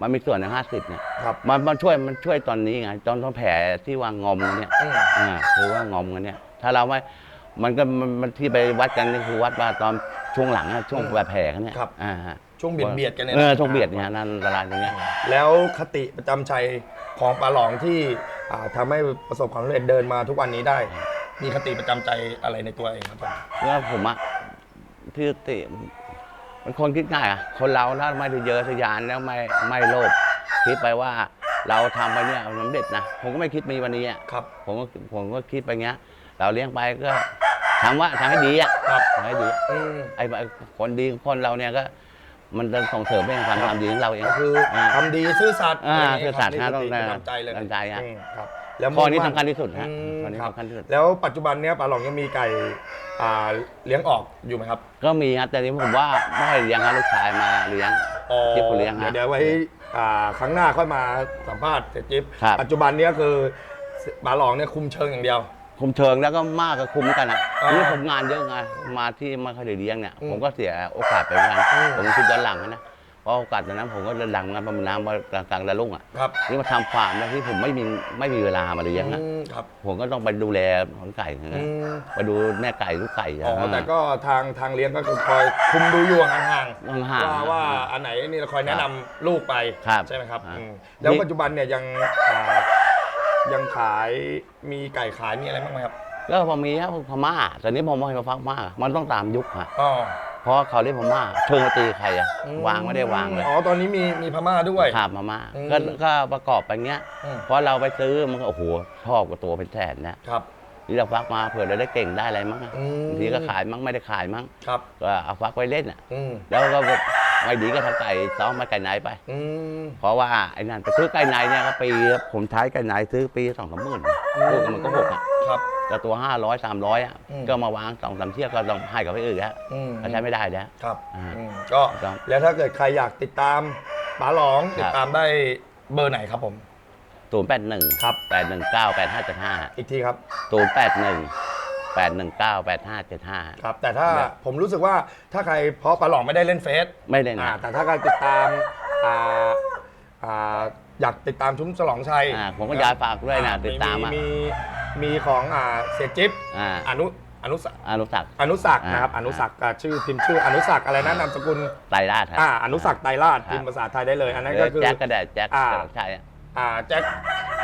มันมีส่วนในห้าสิบเนี่ยครับ มันมันช่วยมันช่วยตอนนี้ไงตอนท้องแผลที่ว่างอมกันเนี่ย อืม อ่าคือว่างอมกันเนี่ยถ้าเราไม่มันก็มันมันที่ไปวัดกันนี่คือวัดว่าตอนช่วงหลังอะช่วงอืมแบบแผลกันเนี่ยครับ อ่าฮะ ช่วงเบียดเบียดกันเนี่ยเออนะช่วงเบียดเนี่ยนั่นอันตรายตรงเนี้ยแล้วคติประจำใจของปลาหลองที่อ่าทำให้ประสบความสำเร็จเดินมาทุกวันนี้ได้ มีคติประจำใจอะไรในตัวเองครับผมแล้วผมอะที่ติมันคนคิดง่ายอะคนเราถ้าไม่ได้เยอะทะยานแล้วไม่ไม่โลภคิดไปว่าเราทำไปเนี่ยมันสำเร็จนะผมก็ไม่คิดมีวันนี้อะครับผมก็ผมก็คิดไปเงี้ย เราเลี้ยงไปก็ทำว่าทำให้ดีอะครับทำให้ดี อืมไอ้ไอ้คนดีคนเราเนี่ยก็ มันจะส่งเสริมให้ความทำดีของเราเอง ก็คืออ่าทำดีซื่อสัตย์อ่าะไรย่างซื่เงี้อยสัตย์ครับนะต้องนี่คติประจำใจเลยตั้งใจอะอืมครับแล้วข้อนี้มุ่งสำมั่คัญที่สุดฮะอืมข้อนี้ครับสำคัญที่สุด แล้วปัจจุบันเนี้ยปลาหลองยังมีไก่อ่าเลี้ยงออกอยู่ไหมครับก็มีครับแต่นี้ผมว่าไม่ค่อยเลี้ยงครับลูกชายมาเลี้ยง อ๋อที่เขาเลี้ยงฮะเดี๋ยวไว้อ่าครั้งหน้าค่อยมาสัมภาษณ์เสร็จจิ๊บครับ ปัจจุบันเนี้ยคือปลาหลองเนี่ยคุมเชิงอย่างเดียว คุมเชิงแล้วก็มากกับคุมกันอะอ่านี่ผมงานเยอะไงมาที่ไม่ค่อยได้เลี้ยงเนี่ย อืมผมก็เสียโอกาสไปเหมือนกันอืม ผมคิดย้อนหลังนะเพราะโอกาสตอนนั้นผมก็เดินหลังงานประมาณน้ำมากลางๆระลุ่งอะครับนี่มาทำฟาร์มแล้วที่ผมไม่มีไม่มีเวลามาเลี้ยงอะอืมครับผมก็ต้องไปดูแลของไก่นะอืมไปดูแม่ไก่ลูกไก่อ๋อแต่ก็ทางทางเลี้ยงก็คือคอยคุมดูอยู่ห่างห่างๆว่าๆ ว่าอันไหนนี่เราคอยแนะนำลูกไปครับใช่ไหมครับอ่าอืมแล้วนี่ปัจจุบันเนี่ยยังอ่า ยังขายมีไก่ขายมีอะไรบ้างไหมครับก็พอมีครับพม่าแต่นี้ผมไม่มาฟักมากมันต้องตามยุคฮะอ๋อเพราะเขาเรียกพม่าเชิงมาตีใครอะอืมวางไม่ได้วางเลยอ๋อตอนนี้มีมีพม่าด้วยขาบพม่าอืมก็ก็ประกอบไปเงี้ยอืมเพราะเราไปซื้อมันก็โอ้โหชอบกับตัวเป็นแสนนะครับนี่เราฟักมาเผื่อเราได้เก่งได้อะไรมั้งอะอืมบางทีก็ขายมั้งไม่ได้ขายมั้งครับก็เอาฟักไว้เล่นอะอืมแล้วก็ ไม่ดีก็ทำไก่ซ้อมมาไก่ไหนไป อืม เพราะว่าไอ้นั่นไปซื้อไก่ไหนเนี่ยก็ปีผมใช้ไก่ไหนซื้อปีสองสามหมื่นอืม ลูกมันก็หกอะครับ แต่ตัวห้าร้อยสามร้อยอะอืม ก็มาวางสองสามเที่ยวก็ต้องให้กับไปอื่นแล้วอืมก็ใช้ไม่ได้แล้ว ครับอ่าอืมก็ครับ แล้วถ้าเกิดใครอยากติดตามป๋าหลองครับติดตามได้เบอร์ไหนครับผม ศูนย์แปดหนึ่งครับ แปดหนึ่งเก้าแปดห้าเจ็ดห้าอีกทีครับ ศูนย์แปดหนึ่ง แปดหนึ่งเก้าแปดห้าเจ็ดห้าครับแต่ถ้าครับผมรู้สึกว่าถ้าใครเพราะป๋าหลองไม่ได้เล่นเฟซไม่ได้อ่านะแต่ถ้าใครติดตามอ่าอ่าอยากติดตามชุ้มฉลองชัยอ่าผมก็อยากฝากด้วยนะอ่ติดตามอะ มีมีของอ่าเสียจิ๊บอ่า อนุอนุสักอนุสักดิ์ อนุสักดิ์อ่า นะครับอนุสักดิ์อะชื่อพิมพ์ชื่ออนุสักดิ์อะไรนะนามสกุลไตรราชครับ อ่าอนุสักดิ์ไตรราชครับ พิมพ์ภาษาไทยได้เลย อันนั้นหรืก็คือ แจ็คก็ได้แจ็คอ่า ใช่ อะอ่าแจ็ค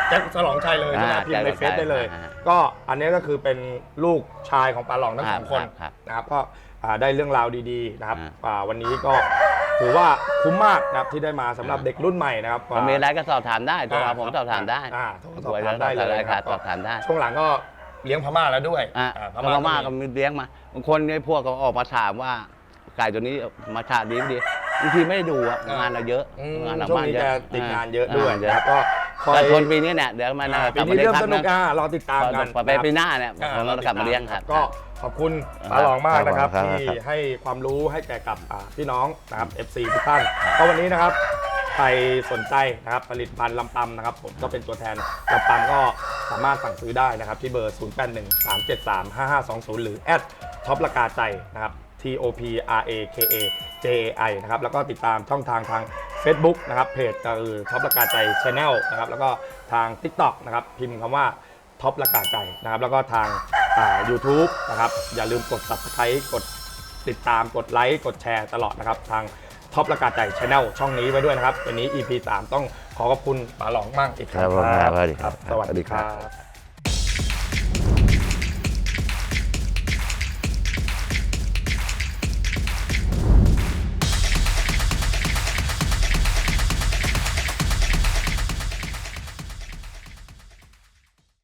แจ็คฉลองชัยเลยใช่ไหมอ่าพิมพ์ในแจ็คเฟซได้เลย อ่าก็อันนี้ก็คือเป็นลูกชายของปาหลองทั้งคสรัอบงคนครับนะครับก็อ่าได้เรื่องราวดีๆนะครับอ่า อ่าวันนี้ก็ถือว่าคุ้มมากนะครับที่ได้มาสำหรับอ่าเด็กรุ่นใหม่นะครับถ้ามีอะไรก็สอบถามได้โทรมาผมครับสอบถามได้อ่าโทรสอบถามได้เลยครับครับสอบถามได้ช่วงหลังก็เลี้ยงพม่าแล้วด้วยอะอ่าพม่าก็มีเลี้ยงมาบางคนเนี่ยพวกก็ออกมาถามว่า ไก่ตัวนี้มาชาดีไม่ดีบางทีไม่ได้ดูอะงานเราเยอะอืมงานหลังช่วงบ้านนี้เยจะอะติดงานเยอะด้วยาเยนะครับก็คอยแต่ชนปีนี้เนี่ยเดี๋ยวมาอ่านะปีนี้เริ่มสนุกนะอะรอติดตามกันพอไปนะครับปีหน้าเนี่ยอ่าผมเรากลับมาเลี้ยงครับ ก็ขอบคุณครับปาหลองมากนะครับครับที่ครับ ให้ความรู้ให้แก่กับอ่าพี่น้องนะครับ FC ทุกท่านก็วันนี้นะครับใครสนใจนะครับผลิตภัณฑ์ลำปำนะครับ ผมก็เป็นตัวแทนลำปำก็สามารถสั่งซื้อได้นะครับ ที่เบอร์ 0813735520 หรือแอดท็อปราคาใจนะครับ T O P R A K A J A I นะครับแล้วก็ติดตามช่องทางทาง Facebook นะครับเพจคือท็อปราคาใจ Channel นะครับแล้วก็ทาง TikTok นะครับพิมพ์คำว่าท็อปละกาใจนะครับแล้วก็ทางอ่า YouTube นะครับอย่าลืมกด Subscribe กดติดตามกดไลค์กดแชร์ตลอดนะครับทางท็อปละกาใจช anel ช่องนี้ไว้ด้วยนะครับ วันนี้ EP 3 ต้องขอขอบคุณป๋าหลองมากอีกครั้งครับผมครับสวัสดีครับสวัสสวัสดีดีคครัรับบ